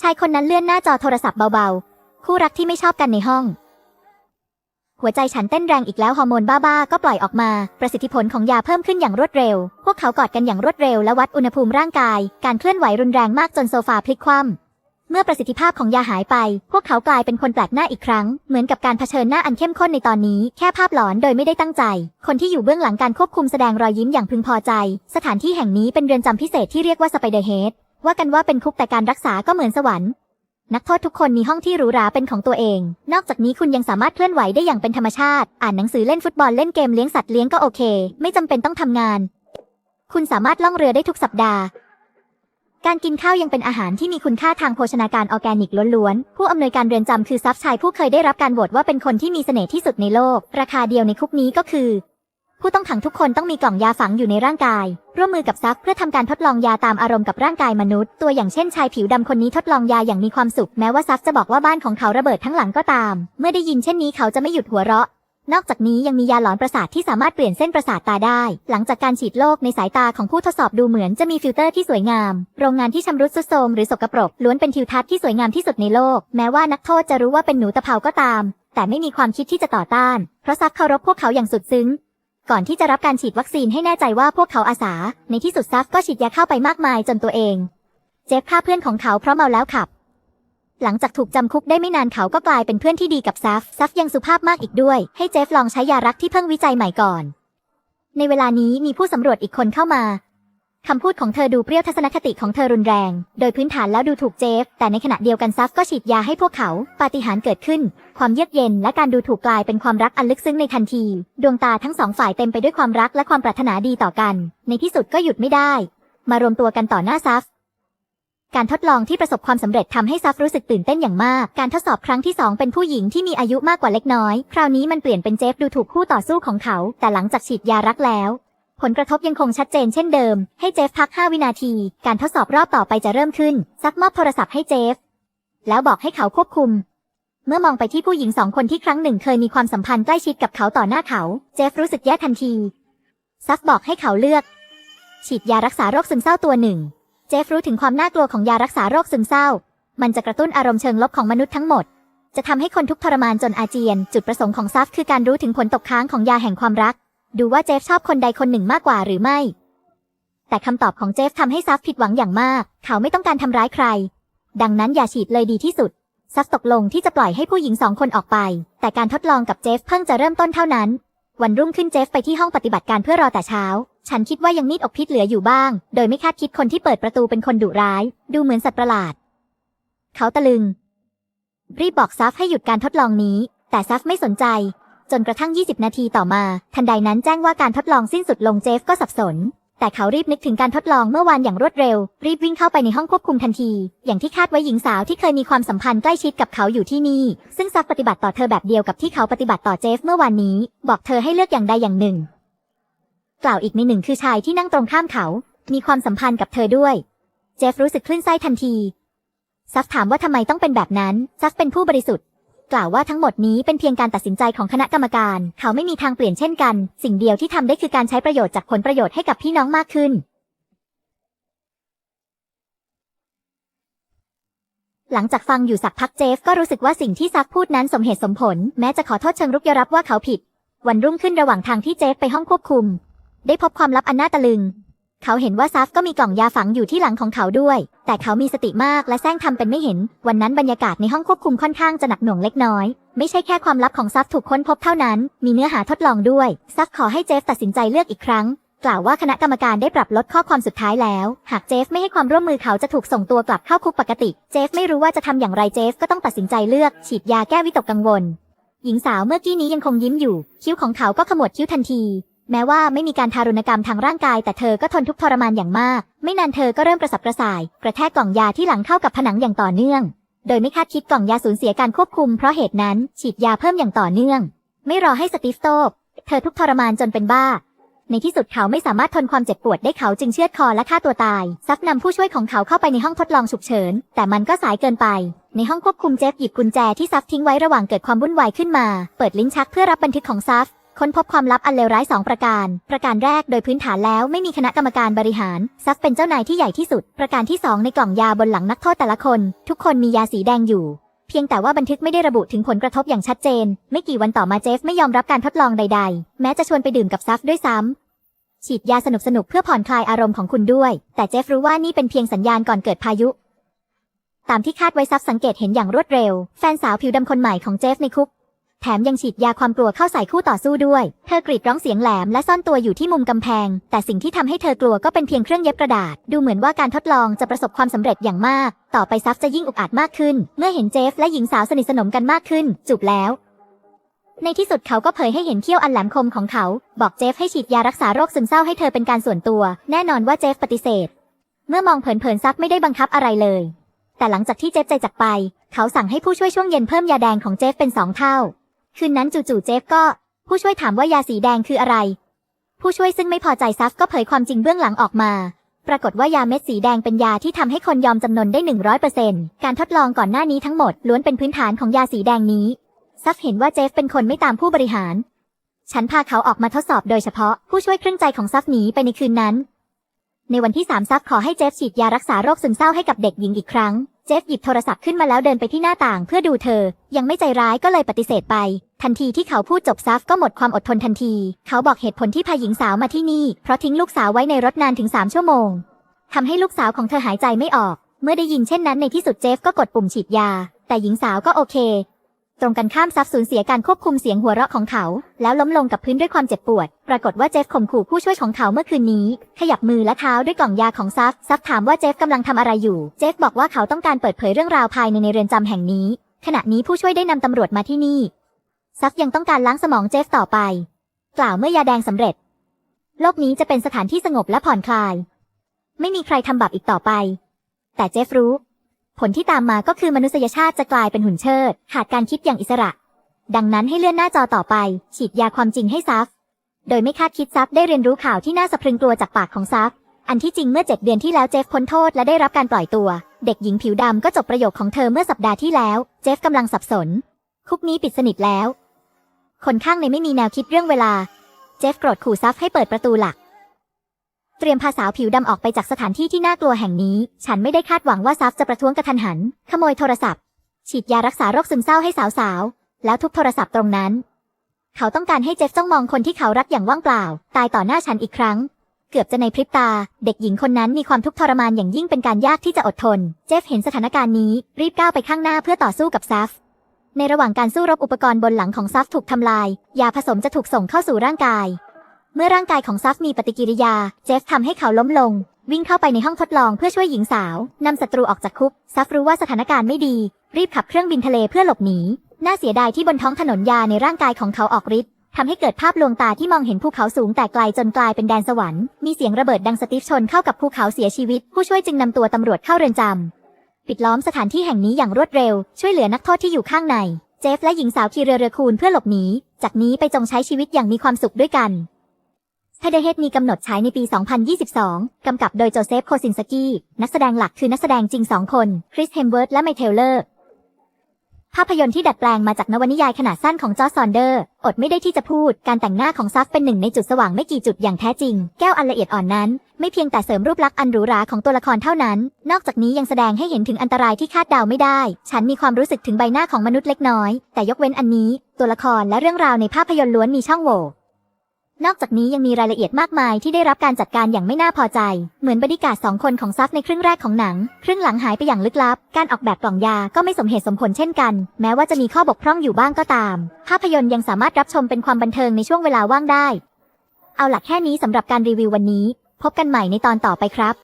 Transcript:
ชายคนนั้นเลื่อนหน้าจอโทรศัพท์เบาๆ คู่รักที่ไม่ชอบกันในห้อง หัวใจฉันเต้นแรงอีกแล้วฮอร์โมนบ้าๆ ก็ปล่อยออกมา ประสิทธิผลของยาเพิ่มขึ้นอย่างรวดเร็ว พวกเขากอดกันอย่างรวดเร็วและวัดอุณหภูมิร่างกาย การเคลื่อนไหวรุนแรงมากจนโซฟาพลิกคว่ำเมื่อประสิทธิภาพของยาหายไป พวกเขากลายเป็นคนแปลกหน้าอีกครั้ง เหมือนกับการเผชิญหน้าอันเข้มข้นในตอนนี้ แค่ภาพหลอนโดยไม่ได้ตั้งใจ คนที่อยู่เบื้องหลังการควบคุมแสดงรอยยิ้มอย่างพึงพอใจ สถานที่แห่งนี้เป็นเรือนจำพิเศษที่เรียกว่าสไปเดอร์เฮด ว่ากันว่าเป็นคุกแต่การรักษาก็เหมือนสวรรค์ นักโทษทุกคนมีห้องที่หรูหราเป็นของตัวเอง นอกจากนี้คุณยังสามารถเคลื่อนไหวได้อย่างเป็นธรรมชาติ อ่านหนังสือเล่นฟุตบอลเล่นเกมเลี้ยงสัตว์เลี้ยงก็โอเค ไม่จำเป็นต้องทำงาน คุณสามารถล่องเรือได้ทุกสัปดาห์การกินข้าวยังเป็นอาหารที่มีคุณค่าทางโภชนาการออร์แกนิกล้วนๆ ผู้อำนวยการเรือนจำคือซับชัยผู้เคยได้รับการโหวตว่าเป็นคนที่มีเสน่ห์ที่สุดในโลก ราคาเดียวในคุกนี้ก็คือ ผู้ต้องขังทุกคนต้องมีกล่องยาฝังอยู่ในร่างกาย ร่วมมือกับซักเพื่อทำการทดลองยาตามอารมณ์กับร่างกายมนุษย์ ตัวอย่างเช่นชายผิวดำคนนี้ทดลองยาอย่างมีความสุข แม้ว่าซักจะบอกว่าบ้านของเขาระเบิดทั้งหลังก็ตาม เมื่อได้ยินเช่นนี้เขาจะไม่หยุดหัวเราะ นอกจากนี้ยังมียาหลอนประสาทที่สามารถเปลี่ยนเส้นประสาทตาได้ หลังจากการฉีดโลกในสายตาของผู้ทดสอบดูเหมือนจะมีฟิลเตอร์ที่สวยงาม โรงงานที่ชำรุดทรุดโทรมหรือสกปรกล้วนเป็นทิวทัศน์ที่สวยงามที่สุดในโลก แม้ว่านักโทษจะรู้ว่าเป็นหนูตะเภาก็ตาม แต่ไม่มีความคิดที่จะต่อต้าน เพราะซักเคารพพวกเขาอย่างสุดซึ้ง ก่อนที่จะรับการฉีดวัคซีนให้แน่ใจว่าพวกเขาอาสา ในที่สุดซักก็ฉีดยาเข้าไปมากมายจนตัวเอง เจฟฆ่าเพื่อนของเขาเพราะเมาแล้วขับ หลังจากถูกจำคุกได้ไม่นานเขาก็กลายเป็นเพื่อนที่ดีกับซัฟซัฟยังสุภาพมากอีกด้วย ให้เจฟลองใช้ยารักที่เพิ่งวิจัยใหม่ก่อน ในเวลานี้มีผู้สำรวจอีกคนเข้ามา คำพูดของเธอดูเปรี้ยวทัศนคติของเธอรุนแรง โดยพื้นฐานแล้วดูถูกเจฟ แต่ในขณะเดียวกันซัฟก็ฉีดยาให้พวกเขา ปาฏิหาริย์เกิดขึ้น ความเยือกเย็นและการดูถูกกลายเป็นความรักอันลึกซึ้งในทันที ดวงตาทั้งสองฝ่ายเต็มไปด้วยความรักและความปรารถนาดีต่อกัน ในที่สุดก็หยุดไม่ได้ มารวมตัวกันต่อหน้าซัฟการทดลองที่ประสบความสำเร็จทำให้ซัฟรู้สึกตื่นเต้นอย่างมาก การทดสอบครั้งที่ 2 เป็นผู้หญิงที่มีอายุมากกว่าเล็กน้อย คราวนี้มันเปลี่ยนเป็นเจฟดูถูกคู่ต่อสู้ของเขา แต่หลังจากฉีดยารักแล้ว ผลกระทบยังคงชัดเจนเช่นเดิม ให้เจฟพัก 5 วินาที การทดสอบรอบต่อไปจะเริ่มขึ้น ซักมอบโทรศัพท์ให้เจฟ แล้วบอกให้เขาควบคุม เมื่อมองไปที่ผู้หญิงสองคนที่ครั้งหนึ่งเคยมีความสัมพันธ์ใกล้ชิดกับเขาต่อหน้าเขา เจฟรู้สึกแย่ทันที ซักบอกให้เขาเลือก ฉีดยารักษาโรคซึมเศร้าตัวหนึ่ง เจฟรู้ถึงความน่ากลัวของยารักษาโรคซึมเศร้า มันจะกระตุ้นอารมณ์เชิงลบของมนุษย์ทั้งหมด จะทำให้คนทุกทรมานจนอาเจียน จุดประสงค์ของซัฟคือการรู้ถึงผลตกค้างของยาแห่งความรัก ดูว่าเจฟชอบคนใดคนหนึ่งมากกว่าหรือไม่ แต่คำตอบของเจฟทำให้ซัฟผิดหวังอย่างมาก เขาไม่ต้องการทำร้ายใคร ดังนั้นอย่าฉีดเลยดีที่สุด ซัฟตกลงที่จะปล่อยให้ผู้หญิงสองคนออกไป แต่การทดลองกับเจฟเพิ่งจะเริ่มต้นเท่านั้น วันรุ่งขึ้นเจฟไปที่ห้องปฏิบัติการเพื่อรอแต่เช้า ฉันคิดว่ายังมีดอกพิษเหลืออยู่บ้าง โดยไม่คาดคิดคนที่เปิดประตูเป็นคนดุร้าย ดูเหมือนสัตว์ประหลาด เขาตะลึง รีบบอกซัฟให้หยุดการทดลองนี้ แต่ซัฟไม่สนใจ จนกระทั่ง 20 นาทีต่อมา ทันใดนั้นแจ้งว่าการทดลองสิ้นสุดลงเจฟก็สับสน แต่เขารีบนึกถึงการทดลองเมื่อวานอย่างรวดเร็ว รีบวิ่งเข้าไปในห้องควบคุมทันที อย่างที่คาดไว้หญิงสาวที่เคยมีความสัมพันธ์ใกล้ชิดกับเขาอยู่ที่นี่ ซึ่งซักปฏิบัติต่อเธอแบบเดียวกับที่เขาปฏิบัติต่อเจฟเมื่อวานนี้ บอกเธอให้เลือกอย่างใดอย่างหนึ่ง กล่าวอีกในหนึ่งคือชายที่นั่งตรงข้ามเขา มีความสัมพันธ์กับเธอด้วย เจฟรู้สึกคลื่นไส้ทันทีซัฟถามว่าทำไมต้องเป็นแบบนั้นซัฟเป็นผู้บริสุทธิ์ กล่าวว่าทั้งหมดนี้เป็นเพียงการตัดสินใจของคณะกรรมการ เขาไม่มีทางเปลี่ยนเช่นกัน สิ่งเดียวที่ทำได้คือการใช้ประโยชน์จากผลประโยชน์ให้กับพี่น้องมากขึ้น หลังจากฟังอยู่สักพักเจฟก็รู้สึกว่าสิ่งที่ซักพูดนั้นสมเหตุสมผล แม้จะขอโทษเชิงรุกยอมรับว่าเขาผิด วันรุ่งขึ้นระหว่างทางที่เจฟไปห้องควบคุม ได้พบความลับอันน่าตะลึง เขาเห็นว่าซัฟก็มีกล่องยาฝังอยู่ที่หลังของเขาด้วย แต่เขามีสติมากและแซงทำเป็นไม่เห็น วันนั้นบรรยากาศในห้องควบคุมค่อนข้างจะหนักหน่วงเล็กน้อย ไม่ใช่แค่ความลับของซัฟถูกค้นพบเท่านั้น มีเนื้อหาทดลองด้วย ซัฟขอให้เจฟตัดสินใจเลือกอีกครั้ง กล่าวว่าคณะกรรมการได้ปรับลดข้อความสุดท้ายแล้ว หากเจฟไม่ให้ความร่วมมือเขาจะถูกส่งตัวกลับเข้าคุกปกติ เจฟไม่รู้ว่าจะทำอย่างไรเจฟก็ต้องตัดสินใจเลือก ฉีดยาแก้วิตกกังวล หญิงสาวเมื่อกี้นี้ยังคงยิ้มอยู่ คิ้วของเขาก็ขมวดคิ้วทันที แม้ว่าไม่มีการทารุณกรรมทางร่างกาย แต่เธอก็ทนทุกทรมานอย่างมาก ไม่นานเธอก็เริ่มกระสับกระส่าย กระแทกกล่องยาที่หลังเข้ากับผนังอย่างต่อเนื่อง โดยไม่คาดคิดกล่องยาสูญเสียการควบคุมเพราะเหตุนั้นฉีดยาเพิ่มอย่างต่อเนื่อง ไม่รอให้สตีฟโตบเธอทุกทรมานจนเป็นบ้า ในที่สุดเขาไม่สามารถทนความเจ็บปวดได้เขาจึงเชือดคอและฆ่าตัวตาย ซักนำผู้ช่วยของเขาเข้าไปในห้องทดลองฉุกเฉิน แต่มันก็สายเกินไป ในห้องควบคุมเจฟหยิบกุญแจที่ซัฟทิ้งไว้ระหว่างเกิดความวุ่นวายขึ้นมา เปิดลิ้นชักเพื่อรับบันทึกของซัฟ ค้นพบความลับอันเลวร้ายสองประการ ประการแรกโดยพื้นฐานแล้วไม่มีคณะกรรมการบริหาร ซัฟเป็นเจ้านายที่ใหญ่ที่สุด ประการที่สองในกล่องยาบนหลังนักโทษแต่ละคน ทุกคนมียาสีแดงอยู่ เพียงแต่ว่าบันทึกไม่ได้ระบุถึงผลกระทบอย่างชัดเจน ไม่กี่วันต่อมาเจฟไม่ยอมรับการทดลองใด ๆ แม้จะชวนไปดื่มกับซัฟด้วยซ้ำฉีดยาสนุกๆเพื่อผ่อนคลายอารมณ์ของคุณด้วย แต่เจฟรู้ว่านี่เป็นเพียงสัญญาณก่อนเกิดพายุตามที่คาดไว้ซับสังเกตเห็นอย่างรวดเร็ว แฟนสาวผิวดำคนใหม่ของเจฟในคุก แถมยังฉีดยาความกลัวเข้าใส่คู่ต่อสู้ด้วย เธอกรีดร้องเสียงแหลมและซ่อนตัวอยู่ที่มุมกำแพง แต่สิ่งที่ทำให้เธอกลัวก็เป็นเพียงเครื่องเย็บกระดาษ ดูเหมือนว่าการทดลองจะประสบความสำเร็จอย่างมาก ต่อไปซัฟจะยิ่งอุกอาจมากขึ้น เมื่อเห็นเจฟและหญิงสาวสนิทสนมกันมากขึ้น จูบแล้ว ในที่สุดเขาก็เผยให้เห็นเขี้ยวอันแหลมคมของเขา บอกเจฟให้ฉีดยารักษาโรคซึมเศร้าให้เธอเป็นการส่วนตัว แน่นอนว่าเจฟปฏิเสธ เมื่อมองเผินๆซักไม่ได้บังคับอะไรเลย แต่หลังจากที่เจฟใจจากไป เขาสั่งให้ผู้ช่วยช่วงเย็นเพิ่มยาแดงของเจฟเป็นสองเท่า คืนนั้นจู่ๆเจฟก็ ผู้ช่วยถามว่ายาสีแดงคืออะไร ผู้ช่วยซึ่งไม่พอใจซัฟก็เผยความจริงเบื้องหลังออกมา ปรากฏว่ายาเม็ดสีแดงเป็นยาที่ทำให้คนยอมจำนนได้100%การทดลองก่อนหน้านี้ทั้งหมดล้วนเป็นพื้นฐานของยาสีแดงนี้ ซัฟเห็นว่าเจฟเป็นคนไม่ตามผู้บริหาร ฉันพาเขาออกมาทดสอบโดยเฉพาะผู้ช่วยครึ่งใจของซัฟหนีไปในคืนนั้น ในวันที่3ซัฟขอให้เจฟฉีดยารักษาโรคซึมเศร้าให้กับเด็กหญิงอีกครั้ง จฟหยิบโทรศัพท์ขึ้นมาแล้วเดินไปที่หน้าต่างเพื่อดูเธอ ยังไม่ใจร้ายก็เลยปฏิเสธไป ทันทีที่เขาพูดจบซัฟก็หมดความอดทนทันที เขาบอกเหตุผลที่พาหญิงสาวมาที่นี่ เพราะทิ้งลูกสาวไว้ในรถนานถึง3ชั่วโมงทำให้ลูกสาวของเธอหายใจไม่ออก เมื่อได้ยินเช่นนั้นในที่สุดเจฟก็กดปุ่มฉีดยา แต่หญิงสาวก็โอเค ตรงกันข้ามซับสูญเสียการควบคุมเสียงหัวเราะของเขา แล้วล้มลงกับพื้นด้วยความเจ็บปวด ปรากฏว่าเจฟข่มขู่ผู้ช่วยของเขาเมื่อคืนนี้ ขยับมือและเท้าด้วยกล่องยาของซัฟซัฟถามว่าเจฟกำลังทำอะไรอยู่ เจฟบอกว่าเขาต้องการเปิดเผยเรื่องราวภายในในเรือนจำแห่งนี้ ขณะนี้ผู้ช่วยได้นำตำรวจมาที่นี่ ซัฟยังต้องการล้างสมองเจฟต่อไป กล่าวเมื่อยาแดงสำเร็จ โลกนี้จะเป็นสถานที่สงบและผ่อนคลาย ไม่มีใครทำบาปอีกต่อไป แต่เจฟรู้ ผลที่ตามมาก็คือมนุษยชาติจะกลายเป็นหุ่นเชิดขาดการคิดอย่างอิสระ ดังนั้นให้เลื่อนหน้าจอต่อไป ฉีดยาความจริงให้ซัฟ โดยไม่คาดคิดซัฟได้เรียนรู้ข่าวที่น่าสะพรึงกลัวจากปากของซัฟอันที่จริงเมื่อเจ็ดเดือนที่แล้วเจฟพ้นโทษและได้รับการปล่อยตัว เด็กหญิงผิวดำก็จบประโยคของเธอเมื่อสัปดาห์ที่แล้ว เจฟกำลังสับสน คุกนี้ปิดสนิทแล้ว คนข้างในไม่มีแนวคิดเรื่องเวลา เจฟโกรธขู่ซัฟให้เปิดประตูหลัก เตรียมพาสาวผิวดำออกไปจากสถานที่ที่น่ากลัวแห่งนี้ ฉันไม่ได้คาดหวังว่าซัฟจะประท้วงกระทันหัน ขโมยโทรศัพท์ ฉีดยารักษาโรคซึมเศร้าให้สาวๆแล้วทุบโทรศัพท์ตรงนั้น เขาต้องการให้เจฟจ้องมองคนที่เขารักอย่างว่างเปล่า ตายต่อหน้าฉันอีกครั้ง เกือบจะในพริบตา เด็กหญิงคนนั้นมีความทุกข์ทรมานอย่างยิ่งเป็นการยากที่จะอดทน เจฟเห็นสถานการณ์นี้ รีบก้าวไปข้างหน้าเพื่อต่อสู้กับซัฟในระหว่างการสู้รบอุปกรณ์บนหลังของซัฟถูกทำลาย ยาผสมจะถูกส่งเข้าสู่ร่างกาย เมื่อร่างกายของซัฟมีปฏิกิริยา เจฟทำให้เขาล้มลง วิ่งเข้าไปในห้องทดลองเพื่อช่วยหญิงสาวนำศัตรูออกจากคุกซัฟรู้ว่าสถานการณ์ไม่ดี รีบขับเครื่องบินทะเลเพื่อหลบหนี น่าเสียดายที่บนท้องถนนยาในร่างกายของเขาออกฤทธิ์ทำให้เกิดภาพลวงตาที่มองเห็นภูเขาสูงแต่ไกลจนกลายเป็นแดนสวรรค์ มีเสียงระเบิดดังสติฟชนเข้ากับภูเขาเสียชีวิต ผู้ช่วยจึงนำตัวตำรวจเข้าเรือนจำ ปิดล้อมสถานที่แห่งนี้อย่างรวดเร็ว ช่วยเหลือนักโทษที่อยู่ข้างใน เจฟและหญิงสาวขี่เรือเรือคูนเพื่อหลบหนี จากนี้ไปจงใช้ชีวิตอย่างมีความสุขด้วยกันทเดเฮดมีกำหนดฉายในปี 2022 กำกับโดยโจเซฟ โคซินสกี้ นักแสดงหลักคือนักแสดงจริงสองคน คริส เฮมเวิร์ธและไมเทลเลอร์ ภาพยนตร์ที่ดัดแปลงมาจากนวนิยายขนาดสั้นของจอร์ซอนเดอร์ อดไม่ได้ที่จะพูด การแต่งหน้าของซัฟเป็นหนึ่งในจุดสว่างไม่กี่จุดอย่างแท้จริง แก้วอันละเอียดอ่อนนั้น ไม่เพียงแต่เสริมรูปลักษณ์อันหรูหราของตัวละครเท่านั้น นอกจากนี้ยังแสดงให้เห็นถึงอันตรายที่คาดเดาไม่ได้ ฉันมีความรู้สึกถึงใบหน้าของมนุษย์เล็กน้อย แต่ยกเว้นอันนี้ ตัวละครและเรื่องราวในภาพยนตร์ล้วนมีช่องโหว่ นอกจากนี้ยังมีรายละเอียดมากมายที่ได้รับการจัดการอย่างไม่น่าพอใจ เหมือนบริการสองคนของซัฟในครึ่งแรกของหนัง ครึ่งหลังหายไปอย่างลึกลับ การออกแบบกล่องยาก็ไม่สมเหตุสมผลเช่นกัน แม้ว่าจะมีข้อบกพร่องอยู่บ้างก็ตาม ภาพยนตร์ยังสามารถรับชมเป็นความบันเทิงในช่วงเวลาว่างได้ เอาหลักแค่นี้สำหรับการรีวิววันนี้ พบกันใหม่ในตอนต่อไปครับ